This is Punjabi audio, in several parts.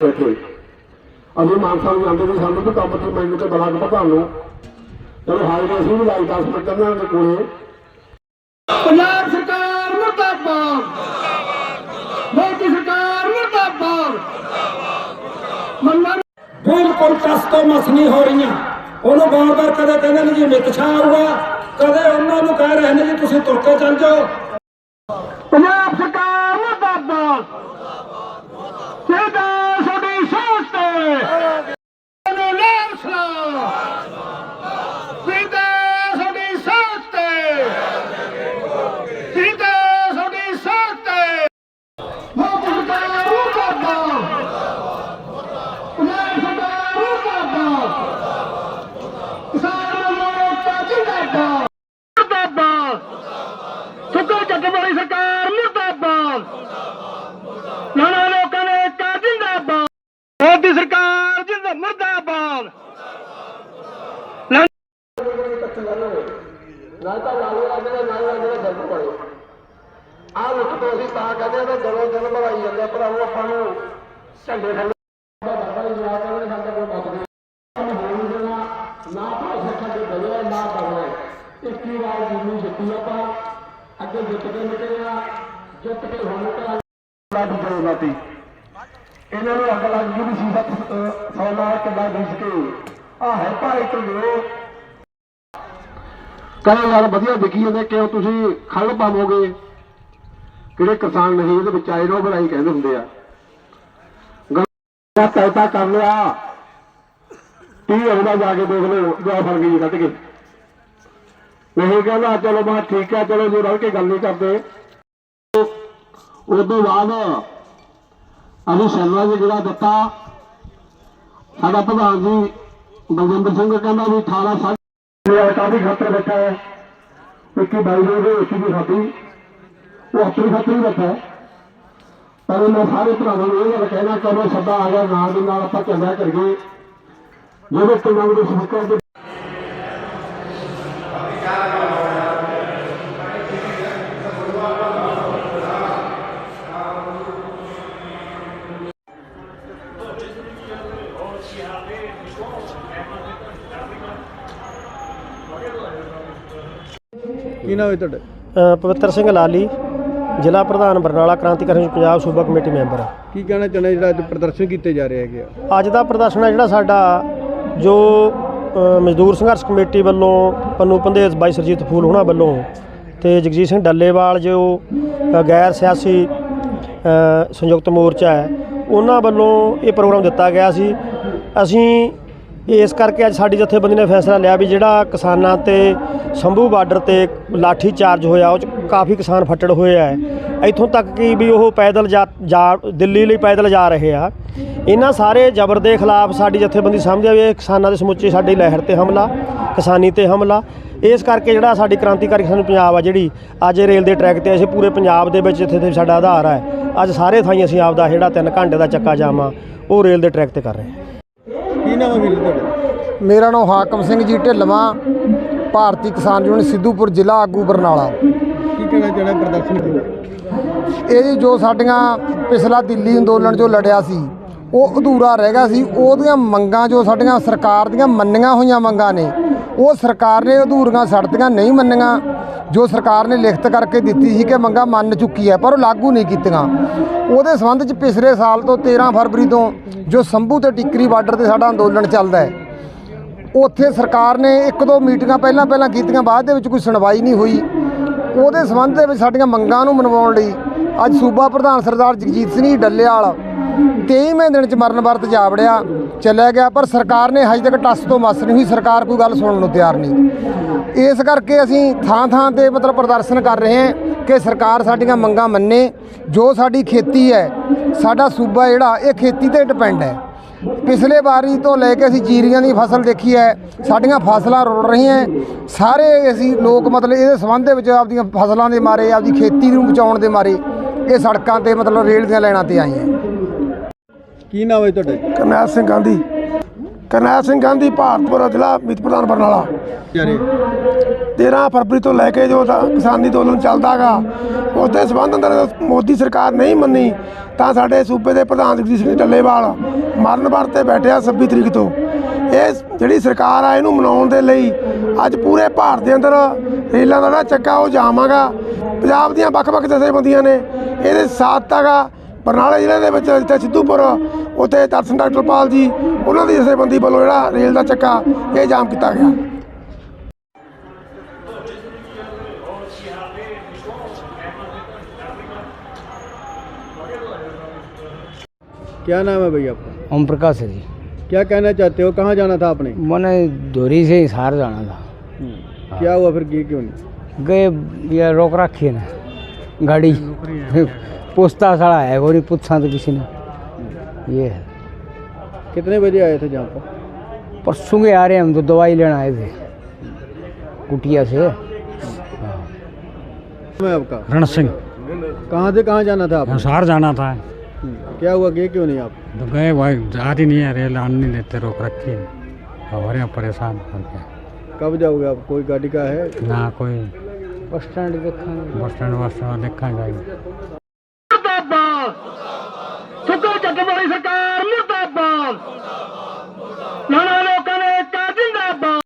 ਬੈਠੇ ਅਸੀਂ ਮਾਨਸਾ ਨੂੰ ਜਾਂਦੇ ਸੀ ਸਾਨੂੰ ਤਾਂ ਕੰਮ ਤੇ ਮੈਨੂੰ ਤੇ ਬਲਾਕ ਪ੍ਰਧਾਨ ਨੂੰ ਚਲੋ ਹਾਲ ਦਾ ਸੀ ਵੀ ਲਾਈ 10 ਮਿੰਟ ਉਹਨਾਂ ਦੇ ਕੋਲੇ। ਪੰਜਾਬ ਸਰਕਾਰ ਮੁਰਦਾਬਾਦ। ਮੋਦੀ ਸਰਕਾਰ ਮੁਰਦਾਬਾਦ। ਮੰਨਾ ਬਿਲਕੁਲ ਕਸ ਤੋਂ ਮਸ ਨਹੀਂ ਹੋ ਰਹੀਆਂ। ਉਹਨੂੰ ਬਾਰ-ਬਾਰ ਕਦੇ ਕਹਿੰਦੇ ਨੇ ਜੀ ਮਿੱਤ ਛਾ ਆਊਗਾ ਕਦੇ ਉਹਨਾਂ ਨੂੰ ਕਹਿ ਰਹੇ ਨੇ ਜੀ ਤੁਸੀਂ ਤੁਰ ਕੇ ਚੱਲ ਜਾਓ। ਪੰਜਾਬ ਸਰਕਾਰ ਮੁਰਦਾਬਾਦ ਸਿੱਧਾ ਸਾਡੀ ਸੋਚ ਤੇ ਨੂੰ ਲਾਮ ਸਲਾਮ ਸਿੱਧਾ ਸਾਡੀ ਸੋਚ ਤੇ ਸਿੱਧਾ ਸਾਡੀ ਸੋਚ ਤੇ ਮੋਦੀ ਸਰਕਾਰ ਮੁਰਦਾਬਾਦ ਪੰਜਾਬ ਸਰਕਾਰ ਮੁਰਦਾਬਾਦ ਕਿਸਾਨ ਮੋਰਚਾ ਜਿੰਦਾਬਾਦ ਮੁਰਦਾਬਾਦ ਸੁੱਕੋ ਜੱਟ ਵਾਲੀ ਸਰਕਾਰ ਮੁਰਦਾਬਾਦ ਨਾਨਾ ਲੋਕਾਂ ਨੇ ਏਕਾ ਜਿੰਦਾਬਾਦ ਮੋਦੀ ਸਰਕਾਰ ਜਿੰਦਾ ਮੁਰਦਾਬਾਦ ਨਾ ਤਾਂ ਲਾਲੂ ਆਦੇ ਨਾ ਲਾਲੂ ਆਦੇ ਦਾ ਜੱਗ ਪੜੇ ਆਹ ਵਿੱਚ ਤੋਂ ਅਸੀਂ ਤਾਂ ਕਹਿੰਦੇ ਆ ਕਿ ਦਿਨ ਵਧਾਈ ਜਾਂਦੇ ਆ, ਭਰਾਵੋ, ਆਪਾਂ ਨੂੰ ਝੰਡੇ ਥੱਲੇ ਬਾਬਾ ਜੀ ਯਾਦ ਕਰਦੇ ਸਾਡੇ ਕੋਲ ਬਚਦੇ ਸਾਨੂੰ ਹੋਣੀ ਦੇਣਾ ਨਾ ਤਾਂ ਸਿੱਖਾਂ ਦੇ ਬਲੇ ਨਾ ਕਰਨਾ ਇੱਕੀ ਵਾਰ ਜਿੰਨੀ ਜਿੱਤੀ ਆਪਾਂ। ਅੱਗੇ ਜਿੱਤ ਕੇ ਨਿਕਲਿਆ ਜਿੱਤ ਕੇ ਹੁਣ ਤਾਂ ਲੱਗ ਜਾਊਗਾ ਤੀ। ਇਹਨਾਂ ਨੂੰ ਅੱਗ ਲੱਗ ਗਈ ਵੀ ਸੀ ਸੱਤ ਸੌਨਾ ਕਿੱਦਾਂ ਬੀਜ ਕੇ। ਆ ਹੈ ਭਾਈ ਢਿੱਲੋਂ ਚਲੋ ਯਾਰ ਵਧੀਆ ਵਿਕੀ ਜਾਂਦੇ, ਕਿਉਂ ਤੁਸੀਂ ਖਲ ਪਾਵੋਗੇ? ਕਿਹੜੇ ਕਿਸਾਨ ਨਹੀਂ, ਇਹਦੇ ਵਿੱਚ ਆਏ ਰੋ ਬੜਾਈ ਕਹਿੰਦੇ ਹੁੰਦੇ ਆ। ਗੱਲ ਤੈਤਾ ਕਰ ਲਿਆ। ਟੀ ਆਉਂਦਾ ਜਾ ਕੇ ਦੇਖ ਲਓ, ਜੋ ਫੜ ਗਈ ਕੱਢ ਕੇ। ਨਹੀਂ ਕਹਿੰਦਾ, ਚਲੋ ਮੈਂ ਠੀਕ ਹੈ ਚਲੋ ਜੀ ਰਲ ਕੇ ਗੱਲ ਨਹੀਂ ਕਰਦੇ। ਉਦੋਂ ਬਾਅਦ ਅਸੀਂ ਸ਼ਰਮਾ ਜੀ ਜਿਹੜਾ ਦਿੱਤਾ, ਸਾਡਾ ਪ੍ਰਧਾਨ ਜੀ ਬਲਜਿੰਦਰ ਸਿੰਘ ਕਹਿੰਦਾ ਵੀ 18 ਸਾਢੇ ਕਾਫੀ ਖਤਰ ਬੈਠਾ ਹੈ। ਇੱਕੀ ਬਾਈ ਦੇ ਦੇ ਵਿੱਚ ਵੀ ਸਾਡੀ ਉਹ ਆਪਣੀ ਖਾਤਰ ਹੀ ਬੈਠਾ ਪਰ ਮੈਂ ਸਾਰੇ ਭਰਾਵਾਂ ਨੂੰ ਇਹ ਗੱਲ ਕਹਿਣਾ ਚਾਹੁੰਦਾ ਸਦਾ ਆ ਗਿਆ, ਨਾਲ ਦੇ ਨਾਲ ਆਪਾਂ ਚੰਗਾ ਕਰੀਏ। ਜਿਹੜੇ ਪਿੰਡਾਂ ਦੇ ਸਪੀਕਰ ਦੇ ਕੀ ਨਾਮ ਹੈ ਤੁਹਾਡਾ? ਅ, ਪਵਿੱਤਰ ਸਿੰਘ ਲਾਲੀ ਜ਼ਿਲ੍ਹਾ ਪ੍ਰਧਾਨ ਬਰਨਾਲਾ ਕ੍ਰਾਂਤੀਕਾਰੀ ਪੰਜਾਬ ਸੂਬਾ ਕਮੇਟੀ ਮੈਂਬਰ। ਕੀ ਕਹਿਣਾ ਚਾਹੁੰਦੇ ਜਿਹੜਾ ਅੱਜ ਪ੍ਰਦਰਸ਼ਨ ਕੀਤੇ ਜਾ ਰਹੇ ਹੈਗੇ ਆ? ਅੱਜ ਦਾ ਪ੍ਰਦਰਸ਼ਨ ਹੈ ਜਿਹੜਾ ਸਾਡਾ ਜੋ ਅ, ਮਜ਼ਦੂਰ ਸੰਘਰਸ਼ ਕਮੇਟੀ ਵੱਲੋਂ ਪੰਨੂ ਪੰਦੇਸ ਬਾਈ ਸਰਜੀਤ ਫੂਲ ਹੋਣਾ ਵੱਲੋਂ ਤੇ ਜਗਜੀਤ ਸਿੰਘ ਡੱਲੇਵਾਲ ਜੋ ਅ, ਗੈਰ ਸਿਆਸੀ ਅ, ਸੰਯੁਕਤ ਮੋਰਚਾ ਹੈ ਉਹਨਾਂ ਵੱਲੋਂ ਇਹ ਪ੍ਰੋਗਰਾਮ ਦਿੱਤਾ ਗਿਆ ਸੀ। ਅਸੀਂ ਇਸ ਕਰਕੇ ਅੱਜ ਸਾਡੀ ਜਥੇਬੰਦੀ ਨੇ ਫੈਸਲਾ ਲਿਆ ਵੀ ਜਿਹੜਾ ਕਿਸਾਨਾਂ ਤੇ ਸੰਭੂ ਬਾਰਡਰ ਤੇ ਲਾਠੀ ਚਾਰਜ ਹੋਇਆ, ਉਹ ਚ ਕਾਫੀ ਕਿਸਾਨ ਫੱਟੜ ਹੋਏ ਆ। ਇੱਥੋਂ ਤੱਕ ਕਿ ਵੀ ਉਹ ਪੈਦਲ ਜਾ, ਜਾ- ਦਿੱਲੀ ਲਈ ਪੈਦਲ ਜਾ ਰਹੇ ਆ। ਇਹਨਾਂ ਸਾਰੇ ਜ਼ਬਰ ਦੇ ਖਿਲਾਫ ਸਾਡੀ ਜਥੇਬੰਦੀ ਸਮਝਿਆ ਵੀ ਇਹ ਕਿਸਾਨਾਂ ਦੇ ਸਮੁੱਚੇ ਸਾਡੀ ਲਹਿਰ ਤੇ ਹਮਲਾ, ਕਿਸਾਨੀ ਤੇ ਹਮਲਾ। ਇਸ ਕਰਕੇ ਜਿਹੜਾ ਸਾਡੀ ਕ੍ਰਾਂਤੀਕਾਰੀ ਕਿਸਾਨ ਪੰਜਾਬ ਆ ਜਿਹੜੀ ਅੱਜ ਰੇਲ ਦੇ ਟਰੈਕ ਤੇ ਅਸੀਂ ਪੂਰੇ ਪੰਜਾਬ ਦੇ ਵਿੱਚ ਜਿੱਥੇ ਤੇ ਸਾਡਾ ਆਧਾਰ ਹੈ ਅੱਜ ਸਾਰੇ ਥਾਈਂ ਅਸੀਂ ਆਪਦਾ ਜਿਹੜਾ 3 ਘੰਟੇ ਦਾ ਚੱਕਾ ਜਾਮ ਆ ਉਹ ਰੇਲ ਦੇ ਟਰੈਕ ਤੇ ਕਰ ਰਹੇ ਹਾਂ ਨਾਮ ਹੈ ਵੀਰ ਤੁਹਾਡਾ? ਮੇਰਾ ਨਾਮ ਹਾਕਮ ਸਿੰਘ ਜੀ ਢਿੱਲਵਾਂ ਭਾਰਤੀ ਕਿਸਾਨ ਯੂਨੀਅਨ ਸਿੱਧੂਪੁਰ ਜ਼ਿਲ੍ਹਾ ਆਗੂ ਬਰਨਾਲਾ। ਕੀ ਕਹਿਣਾ ਚਾਹੁੰਦੇ ਪ੍ਰਦਰਸ਼ਨ ਇਹ ਜੀ ਜੋ ਸਾਡੀਆਂ ਪਿਛਲਾ ਦਿੱਲੀ ਅੰਦੋਲਨ ਜੋ ਲੜਿਆ ਸੀ ਉਹ ਅਧੂਰਾ ਰਹਿ ਗਿਆ ਸੀ ਉਹਦੀਆਂ ਮੰਗਾਂ ਜੋ ਸਾਡੀਆਂ ਸਰਕਾਰ ਦੀਆਂ ਮੰਨੀਆਂ ਹੋਈਆਂ ਮੰਗਾਂ ਨੇ ਉਹ ਸਰਕਾਰ ਨੇ ਅਧੂਰੀਆਂ ਛੱਡਤੀਆਂ ਨਹੀਂ ਮੰਨੀਆਂ। ਜੋ ਸਰਕਾਰ ਨੇ ਲਿਖਤ ਕਰਕੇ ਦਿੱਤੀ ਸੀ ਕਿ ਮੰਗਾਂ ਮੰਨ ਚੁੱਕੀ ਹੈ, ਪਰ ਉਹ ਲਾਗੂ ਨਹੀਂ ਕੀਤੀਆਂ। ਉਹਦੇ ਸੰਬੰਧ 'ਚ ਪਿਛਲੇ ਸਾਲ ਤੋਂ 13 ਫਰਵਰੀ ਤੋਂ ਜੋ ਸੰਭੂ ਤੇ ਟਿੱਕਰੀ ਬਾਰਡਰ ਤੇ ਸਾਡਾ ਅੰਦੋਲਨ ਚੱਲਦਾ ਹੈ, ਉੱਥੇ ਸਰਕਾਰ ਨੇ ਇੱਕ ਦੋ ਮੀਟਿੰਗਾਂ ਪਹਿਲਾਂ ਪਹਿਲਾਂ ਕੀਤੀਆਂ, ਬਾਅਦ ਦੇ ਵਿੱਚ ਕੋਈ ਸੁਣਵਾਈ ਨਹੀਂ ਹੋਈ। ਉਹਦੇ ਸੰਬੰਧ ਦੇ ਵਿੱਚ ਸਾਡੀਆਂ ਮੰਗਾਂ ਨੂੰ ਮਨਵਾਉਣ ਲਈ ਅੱਜ ਸੂਬਾ ਪ੍ਰਧਾਨ ਸਰਦਾਰ ਜਗਜੀਤ ਸਿੰਘ ਜੀ ਡੱਲੇਵਾਲ 23ਵੇਂ ਦਿਨ ਚ ਮਰਨ ਵਰਤ ਜਾ ਵੜਿਆ ਚੱਲਿਆ ਗਿਆ, ਪਰ ਸਰਕਾਰ ਨੇ ਹਜੇ ਤੱਕ ਟੱਸ ਤੋਂ ਮਸ ਨਹੀਂ ਹੋਈ, ਸਰਕਾਰ ਕੋਈ ਗੱਲ ਸੁਣਨ ਨੂੰ ਤਿਆਰ ਨਹੀਂ। ਇਸ ਕਰਕੇ ਅਸੀਂ ਥਾਂ ਥਾਂ ਤੇ ਮਤਲਬ ਪ੍ਰਦਰਸ਼ਨ ਕਰ ਰਹੇ ਹਾਂ ਕਿ ਸਰਕਾਰ ਸਾਡੀਆਂ ਮੰਗਾਂ ਮੰਨੇ, ਜੋ ਸਾਡੀ ਖੇਤੀ ਹੈ, ਸਾਡਾ ਸੂਬਾ ਜਿਹੜਾ, ਇਹ ਖੇਤੀ ਤੇ ਡਿਪੈਂਡ ਹੈ। ਪਿਛਲੇ ਵਾਰੀ ਤੋਂ ਲੈ ਕੇ ਅਸੀਂ ਜੀਰੀਆਂ ਦੀ ਫਸਲ ਦੇਖੀ ਹੈ, ਸਾਡੀਆਂ ਫਸਲਾਂ ਰੁੜ ਰਹੀਆਂ ਸਾਰੇ ਅਸੀਂ ਲੋਕ ਮਤਲਬ ਇਹਦੇ ਸੰਬੰਧ ਦੇ ਵਿੱਚ ਆਪਦੀਆਂ ਫਸਲਾਂ ਦੇ ਮਾਰੇ, ਆਪਦੀ ਖੇਤੀ ਨੂੰ ਬਚਾਉਣ ਦੇ ਮਾਰੇ, ਇਹ ਸੜਕਾਂ ਤੇ ਮਤਲਬ ਰੇਲ ਦੀਆਂ ਲਾਈਨਾਂ ਤੇ ਆਏ ਹਾਂ। ਕੀ ਨਾਮ ਹੈ ਤੁਹਾਡਾ? ਕਰਨੈਲ ਸਿੰਘ ਗਾਂਧੀ। ਕਰਨੈਲ ਸਿੰਘ ਗਾਂਧੀ ਭਾਰਤਪੁਰ ਜ਼ਿਲ੍ਹਾ ਮੀਤ ਪ੍ਰਧਾਨ ਬਰਨਾਲਾ। ਜਾਰੇ 13 ਫਰਵਰੀ ਤੋਂ ਲੈ ਕੇ ਜੋ ਦਾ ਕਿਸਾਨੀ ਅੰਦੋਲਨ ਚੱਲਦਾਗਾ ਉਸ ਦੇ ਸਬੰਧ ਅੰਦਰ ਮੋਦੀ ਸਰਕਾਰ ਨਹੀਂ ਮੰਨੀ ਤਾਂ ਸਾਡੇ ਸੂਬੇ ਦੇ ਪ੍ਰਧਾਨ ਜਗਦੀਸ਼ ਸਿੰਘ ਢੱਲੇਵਾਲ ਮਰਨ ਵਰਤ ਤੇ ਬੈਠਿਆ 26 ਤਰੀਕ ਤੋਂ। ਇਹ ਜਿਹੜੀ ਸਰਕਾਰ ਆ ਇਹਨੂੰ ਮਨਾਉਣ ਦੇ ਲਈ ਅੱਜ ਪੂਰੇ ਭਾਰਤ ਦੇ ਅੰਦਰ ਰੇਲਾਂ ਦਾ ਜਿਹੜਾ ਚੱਕਾ ਉਹ ਜਾਮਾਗਾ ਪੰਜਾਬ ਦੀਆਂ ਵੱਖ-ਵੱਖ ਜਥੇਬੰਦੀਆਂ ਨੇ ਇਹਦੇ ਸਾਥ ਹੈਗਾ ਬਰਨਾਲਾ ਜ਼ਿਲ੍ਹੇ ਦੇ ਵਿੱਚ ਜਿੱਥੇ ਸਿੱਧੂਪੁਰ ਉੱਥੇ ਦਰਸ਼ਨ ਡਾਕਟਰ ਪਾਲ ਜੀ ਉਹਨਾਂ ਦੀ ਜਥੇਬੰਦੀ ਵੱਲੋਂ ਜਿਹੜਾ ਰੇਲ ਦਾ ਚੱਕਾ ਇਹ ਜਾਮ ਕੀਤਾ ਗਿਆ क्या नाम है भैया आपका ओम प्रकाश है जी क्या कहना चाहते हो कहाँ जाना था आपने मैंने धोरी से हिसार जाना था क्या हुआ फिर गए क्यों नहीं गए ये रोक रखी है ना गाड़ी पूछता सारा है वो नहीं पूछा तो किसी ने। ये है। कितने बजे आए थे जहाँ पर? परसों के आ रहे हैं हम तो दवाई लेना आए थे। कुटिया से। हाँ। मैं आपका। रण सिंह। कहाँ से कहाँ जाना था आपको जाना था। हम्म, क्या हुआ गए क्यों नहीं आप? तो गए भाई जा रही नहीं है रेल आन नहीं देते रोक रखी हमारे यहाँ परेशान कब जाओगे आप? कोई गाड़ी का है? ना कोई। बस स्टैंड देखा बस स्टैंड बस स्टैंड देखा जाएगा ਸੁੱਕੋ ਜੱਟ ਵਾਲੀ ਸਰਕਾਰ, ਮੁਰਦਾਬਾਦ। ਨਾਨਾ ਲੋਕਾਂ ਨੇ ਏਕਾ ਜਿੰਦਾਬਾਦ।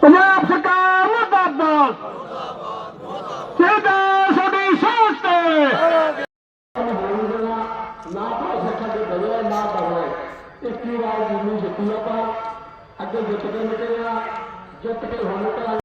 ਪੰਜਾਬ ਸਰਕਾਰ, ਮੁਰਦਾਬਾਦ। ਸਿੱਧਾ ਸਾਡੀ ਸੋਚ ਤੇ। ਨਾ ਤਾਂ ਦੇ ਬਗਿਆ ਨਾ ਬਗਿਆ ਇੱਕੀ ਵਾਰ ਜਿੰਨੀ ਜਿੱਤੀ ਆਪਾਂ। ਅੱਗੇ ਜਿੱਤ ਕੇ ਨਿਕਲੇ ਜਿੱਤ ਕੇ ਹੁਣ